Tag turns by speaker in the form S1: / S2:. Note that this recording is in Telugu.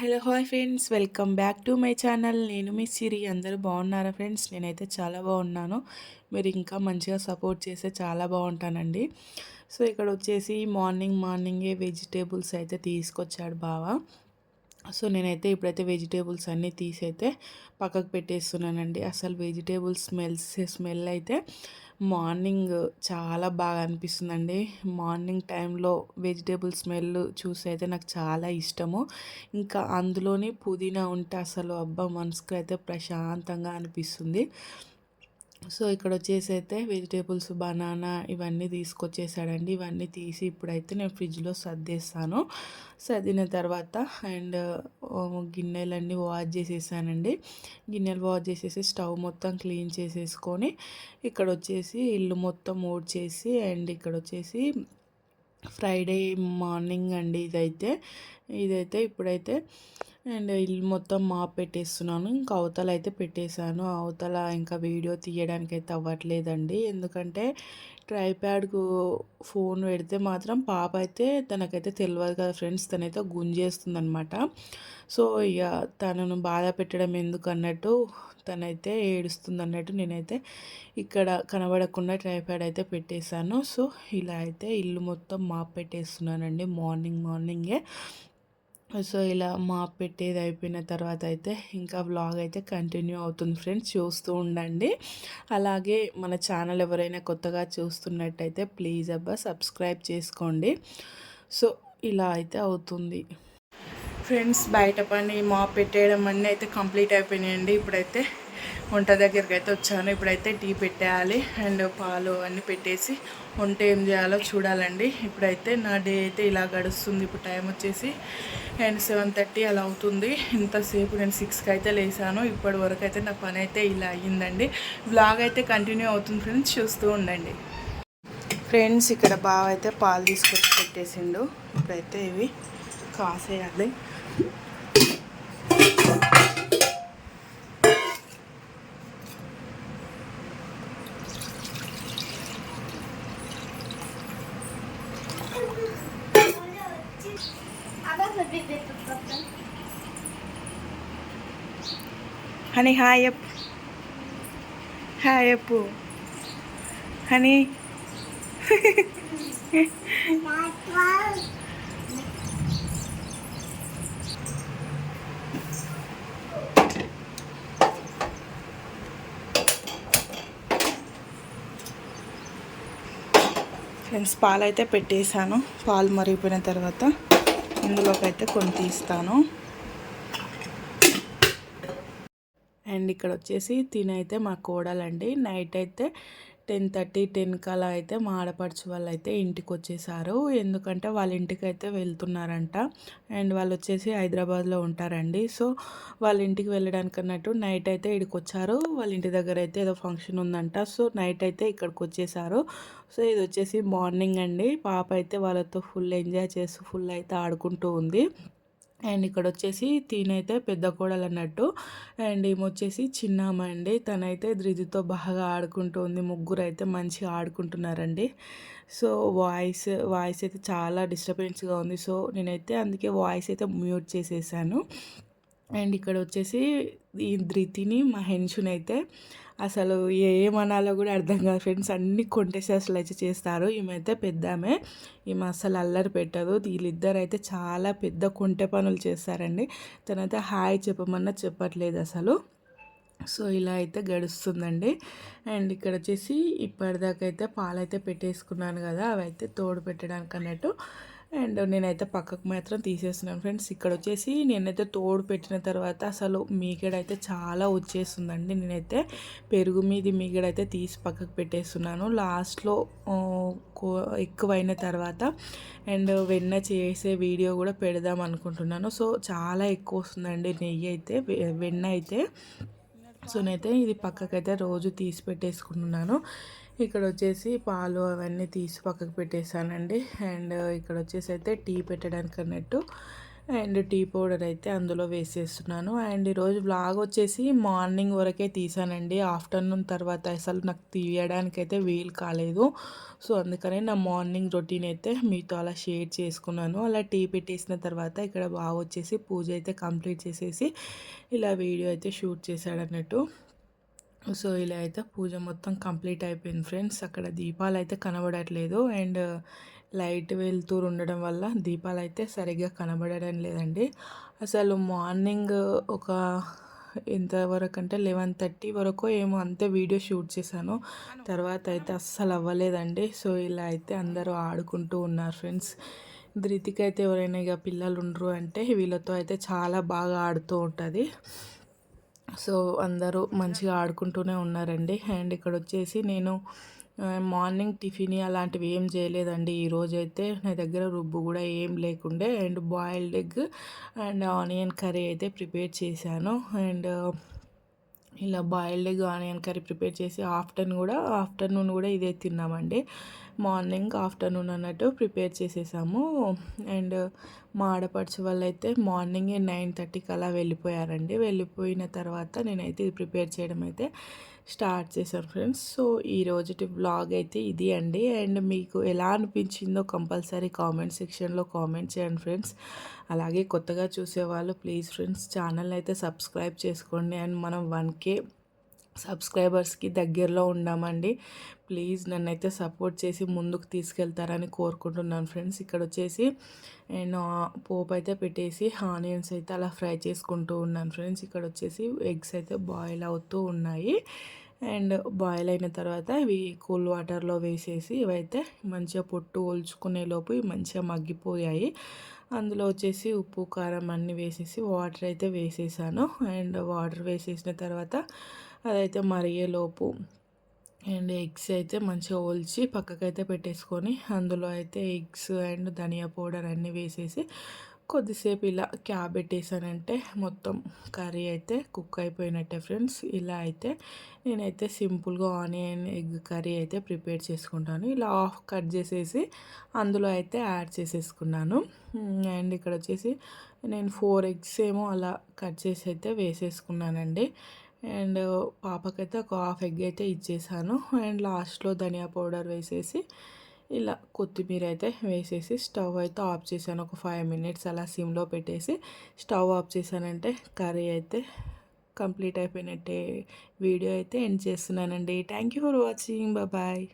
S1: Hello hi friends. Welcome back to my channel. నేను మీ సిరి. అందరూ బాగున్నారా ఫ్రెండ్స్? నేనైతే చాలా బాగున్నాను. మీరు ఇంకా మంచిగా సపోర్ట్ చేస్తే చాలా బాగుంటానండి. సో ఇక్కడ వచ్చేసి మార్నింగ్ మార్నింగే వెజిటేబుల్స్ అయితే తీసుకొచ్చాడు బావా. సో నేనైతే ఇప్పుడైతే వెజిటేబుల్స్ అన్నీ తీసైతే పక్కకు పెట్టేస్తున్నానండి. అసలు వెజిటేబుల్స్ స్మెల్స్ స్మెల్ అయితే మార్నింగ్ చాలా బాగా అనిపిస్తుందండి. మార్నింగ్ టైంలో వెజిటేబుల్ స్మెల్ చూసి అయితే నాకు చాలా ఇష్టము. ఇంకా అందులోని పుదీనా ఉంటే అసలు అబ్బా మనసుకు అయితే ప్రశాంతంగా అనిపిస్తుంది. సో ఇక్కడ వచ్చేసి అయితే వెజిటేబుల్స్ బనానా ఇవన్నీ తీసుకొచ్చేసాడండి. ఇవన్నీ తీసి ఇప్పుడైతే నేను ఫ్రిడ్జ్లో సర్దేస్తాను. సర్దిన తర్వాత అండ్ గిన్నెలన్నీ వాష్ చేసేసానండి. గిన్నెలు వాష్ చేసేసి స్టవ్ మొత్తం క్లీన్ చేసేసుకొని ఇక్కడ వచ్చేసి ఇల్లు మొత్తం చేసి అండ్ ఇక్కడ వచ్చేసి ఫ్రైడే మార్నింగ్ అండి ఇదైతే. ఇదైతే ఇప్పుడైతే అండ్ ఇల్లు మొత్తం మాప్ పెట్టేస్తున్నాను. ఇంకా అవతల అయితే పెట్టేశాను అవతల ఇంకా వీడియో తీయడానికి అయితే అవ్వట్లేదండి. ఎందుకంటే ట్రైప్యాడ్కు ఫోన్ పెడితే మాత్రం పాప అయితే తనకైతే తెలియదు కదా ఫ్రెండ్స్. తనైతే గుంజేస్తుంది అనమాట సో ఇక తనను బాధ పెట్టడం ఎందుకు అన్నట్టు తనైతే ఏడుస్తుంది అన్నట్టు నేనైతే ఇక్కడ కనబడకుండా ట్రైప్యాడ్ అయితే పెట్టేశాను. సో ఇలా అయితే ఇల్లు మొత్తం మాప్ పెట్టేస్తున్నానండి. మార్నింగ్ మార్నింగే. సో ఇలా మాప్ పెట్టేది అయిపోయిన తర్వాత అయితే ఇంకా వ్లాగ్ అయితే కంటిన్యూ అవుతుంది ఫ్రెండ్స్. చూస్తూ ఉండండి. అలాగే మన ఛానల్ ఎవరైనా కొత్తగా చూస్తున్నట్టయితే ప్లీజ్ అబ్బా సబ్స్క్రైబ్ చేసుకోండి. సో ఇలా అయితే అవుతుంది. ఫ్రెండ్స్ బయట పని మాప్ పెట్టేయడం అన్నీ అయితే కంప్లీట్ అయిపోయినాయండి. ఇప్పుడైతే వంట దగ్గరికి అయితే వచ్చాను. ఇప్పుడైతే టీ పెట్టేయాలి. అండ్ పాలు అన్నీ పెట్టేసి వంట ఏం చేయాలో చూడాలండి. ఇప్పుడైతే నా డే అయితే ఇలా గడుస్తుంది. ఇప్పుడు టైం వచ్చేసి అండ్ సెవెన్ థర్టీ అలా అవుతుంది. ఇంతసేపు నేను సిక్స్కి అయితే లేసాను. ఇప్పటి వరకు అయితే నా పని అయితే ఇలా అయ్యిందండి. బ్లాగ్ అయితే కంటిన్యూ అవుతుంది ఫ్రెండ్స్. చూస్తూ ఉండండి. ఫ్రెండ్స్ ఇక్కడ బాగా అయితే పాలు తీసుకొచ్చి పెట్టేసిండు. ఇప్పుడైతే ఇవి కాసేయాలి. Honey hi up hi Appu. Honey. Friends పాలు అయితే పెట్టేశాను. పాలు మరిగిపోయిన తర్వాత ఇందులోకి అయితే కొన్ని తీస్తాను. అండ్ ఇక్కడ వచ్చేసి తినైతే మా కోడలండి. నైట్ అయితే టెన్ థర్టీ టెన్ కలా అయితే మా ఆడపడుచు వాళ్ళు అయితే ఇంటికి వచ్చేసారు ఎందుకంటే వాళ్ళ ఇంటికి అయితే వెళ్తున్నారంట. అండ్ వాళ్ళు వచ్చేసి హైదరాబాద్లో ఉంటారండి. సో వాళ్ళ ఇంటికి వెళ్ళడానికి అన్నట్టు నైట్ అయితే ఇక్కడికి వచ్చారు వాళ్ళ ఇంటి దగ్గర అయితే ఏదో ఫంక్షన్ ఉందంట. సో నైట్ అయితే ఇక్కడికి వచ్చేసారు సో ఇది వచ్చేసి మార్నింగ్ అండి. పాప అయితే వాళ్ళతో ఫుల్ ఎంజాయ్ చేస్తూ ఫుల్ అయితే ఆడుకుంటూ ఉంది. అండ్ ఇక్కడ వచ్చేసి తీనైతే పెద్ద కోడలు అన్నట్టు అండ్ ఏమొచ్చేసి చిన్నమ్మ అండి తనైతే ధృతితో బాగా ఆడుకుంటుంది. ముగ్గురు అయితే మంచిగా ఆడుకుంటున్నారండి. సో వాయిస్ వాయిస్ అయితే చాలా డిస్టర్బెన్స్గా ఉంది. సో నేనైతే అందుకే వాయిస్ అయితే మ్యూట్ చేసేసాను. అండ్ ఇక్కడ వచ్చేసి ఈ ధృతిని మా అయితే అసలు ఏమనాలో కూడా అర్థం కాదు ఫ్రెండ్స్. అన్ని కొంటేసి అసలు అయితే చేస్తారు. ఈమె పెద్ద ఆమె. ఈమె అసలు అల్లరి పెట్టదు. వీళ్ళిద్దరు అయితే చాలా పెద్ద కొంటె పనులు చేస్తారండి. తనైతే హాయ్ చెప్పమన్నా చెప్పట్లేదు అసలు. సో ఇలా అయితే గడుస్తుందండి. అండ్ ఇక్కడ వచ్చేసి ఇప్పటిదాకైతే అయితే పాలైతే పెట్టేసుకున్నాను కదా అవి అయితే తోడు పెట్టడానికి అన్నట్టు అండ్ నేనైతే పక్కకు మాత్రం తీసేస్తున్నాను ఫ్రెండ్స్. ఇక్కడ వచ్చేసి నేనైతే తోడు పెట్టిన తర్వాత అసలు మీగడైతే చాలా వచ్చేస్తుందండి. నేనైతే పెరుగు మీది మీగడైతే తీసి పక్కకు పెట్టేస్తున్నాను. లాస్ట్లో ఎక్కువైన తర్వాత అండ్ వెన్న చేసే వీడియో కూడా పెడదాం అనుకుంటున్నాను. సో చాలా ఎక్కువ వస్తుందండి నెయ్యి అయితే వెన్న అయితే. సో నేనైతే ఇది పక్కకైతే రోజు తీసి పెట్టేసుకుంటున్నాను. ఇక్కడ వచ్చేసి పాలు అవన్నీ తీసి పక్కకు పెట్టేశానండి. అండ్ ఇక్కడ వచ్చేసి అయితే టీ పెట్టడానికి అన్నట్టు అండ్ టీ పౌడర్ అయితే అందులో వేసేస్తున్నాను. అండ్ ఈరోజు బ్లాగ్ వచ్చేసి మార్నింగ్ వరకే తీసానండి ఆఫ్టర్నూన్ తర్వాత అసలు నాకు తీయడానికి అయితే వీలు కాలేదు. సో అందుకనే నా మార్నింగ్ రొటీన్ అయితే మీతో అలా షేర్ చేసుకున్నాను. అలా టీ పెట్టేసిన తర్వాత ఇక్కడ బాగా వచ్చేసి పూజ అయితే కంప్లీట్ చేసేసి ఇలా వీడియో అయితే షూట్ చేశాడన్నట్టు. సో ఇలా అయితే పూజ మొత్తం కంప్లీట్ అయిపోయింది ఫ్రెండ్స్. అక్కడ దీపాలు అయితే కనబడట్లేదు. అండ్ లైట్ వెళ్తూరు ఉండడం వల్ల దీపాలు అయితే సరిగ్గా కనబడడం లేదండి. అసలు మార్నింగ్ ఒక ఎంతవరకు అంటే లెవెన్ థర్టీ వరకు ఏమో అంతే వీడియో షూట్ చేశాను. తర్వాత అయితే అస్సలు అవ్వలేదండి. సో ఇలా అయితే అందరూ ఆడుకుంటూ ఉన్నారు ఫ్రెండ్స్. ధృతికి అయితే ఎవరైనా ఇక పిల్లలు ఉండరు అంటే వీళ్ళతో అయితే చాలా బాగా ఆడుతూ ఉంటుంది. సో అందరూ మంచిగా ఆడుకుంటూనే ఉన్నారండి. అండ్ ఇక్కడ వచ్చేసి నేను మార్నింగ్ టిఫిన్ అలాంటివి ఏం చేయలేదండి. ఈరోజు అయితే నా దగ్గర రుబ్బు కూడా ఏం లేకుండే and boiled egg and onion curry అయితే ప్రిపేర్ చేశాను. అండ్ ఇలా boiled egg onion curry prepare చేసి ఆఫ్టర్నూన్ కూడా ఆఫ్టర్నూన్ కూడా ఇదే తిన్నామండి. మార్నింగ్ ఆఫ్టర్నూన్ అన్నట్టు ప్రిపేర్ చేసేసాము. అండ్ మా ఆడపడుచు వాళ్ళు అయితే మార్నింగే నైన్ థర్టీకి అలా వెళ్ళిపోయారండి. వెళ్ళిపోయిన తర్వాత నేనైతే ఇది ప్రిపేర్ చేయడం అయితే స్టార్ట్ చేశాను ఫ్రెండ్స్. సో ఈ రోజుటి బ్లాగ్ అయితే ఇది అండి. అండ్ మీకు ఎలా అనిపించిందో కంపల్సరీ కామెంట్ సెక్షన్లో కామెంట్ చేయండి ఫ్రెండ్స్. అలాగే కొత్తగా చూసేవాళ్ళు ప్లీజ్ ఫ్రెండ్స్ ఛానల్ అయితే సబ్స్క్రైబ్ చేసుకోండి. అండ్ మనం వన్ కే సబ్స్క్రైబర్స్కి దగ్గరలో ఉన్నామండి. ప్లీజ్ నన్నైతే సపోర్ట్ చేసి ముందుకు తీసుకెళ్తారని కోరుకుంటున్నాను ఫ్రెండ్స్. ఇక్కడ వచ్చేసి నేను పోపు అయితే పెట్టేసి ఆనియన్స్ అయితే అలా ఫ్రై చేసుకుంటూ ఉన్నాను ఫ్రెండ్స్. ఇక్కడ వచ్చేసి ఎగ్స్ అయితే బాయిల్ అవుతూ ఉన్నాయి. అండ్ బాయిల్ అయిన తర్వాత ఇవి కూల్ వాటర్లో వేసేసి ఇవైతే మంచిగా పొట్టు ఒలుచుకునే లోపు మంచిగా మగ్గిపోయాయి. అందులో వచ్చేసి ఉప్పు కారం అన్నీ వేసేసి వాటర్ అయితే వేసేసాను. అండ్ వాటర్ వేసేసిన తర్వాత అదైతే మరిగేలోపు అండ్ ఎగ్స్ అయితే మంచిగా ఒలిచి పక్కకైతే పెట్టేసుకొని అందులో అయితే ఎగ్స్ అండ్ ధనియా పౌడర్ అన్నీ వేసేసి కొద్దిసేపు ఇలా క్యాబ్ పెట్టేసానంటే మొత్తం కర్రీ అయితే కుక్ అయిపోయినట్టే ఫ్రెండ్స్. ఇలా అయితే నేనైతే సింపుల్గా ఆనియన్ ఎగ్ కర్రీ అయితే ప్రిపేర్ చేసుకుంటాను. ఇలా ఆఫ్ కట్ చేసేసి అందులో అయితే యాడ్ చేసేసుకున్నాను. అండ్ ఇక్కడ వచ్చేసి నేను ఫోర్ ఎగ్స్ ఏమో అలా కట్ చేసి అయితే వేసేసుకున్నానండి. అండ్ పాపకైతే ఒక హాఫ్ ఎగ్ అయితే ఇచ్చేసాను. అండ్ లాస్ట్లో ధనియా పౌడర్ వేసేసి ఇలా కొత్తిమీర అయితే వేసేసి స్టవ్ అయితే ఆఫ్ చేశాను. ఒక ఫైవ్ మినిట్స్ అలా సిమ్లో పెట్టేసి స్టవ్ ఆఫ్ చేశానంటే కర్రీ అయితే కంప్లీట్ అయిపోయినట్టే. వీడియో అయితే ఎండ్ చేస్తున్నానండి. Thank you for watching. Bye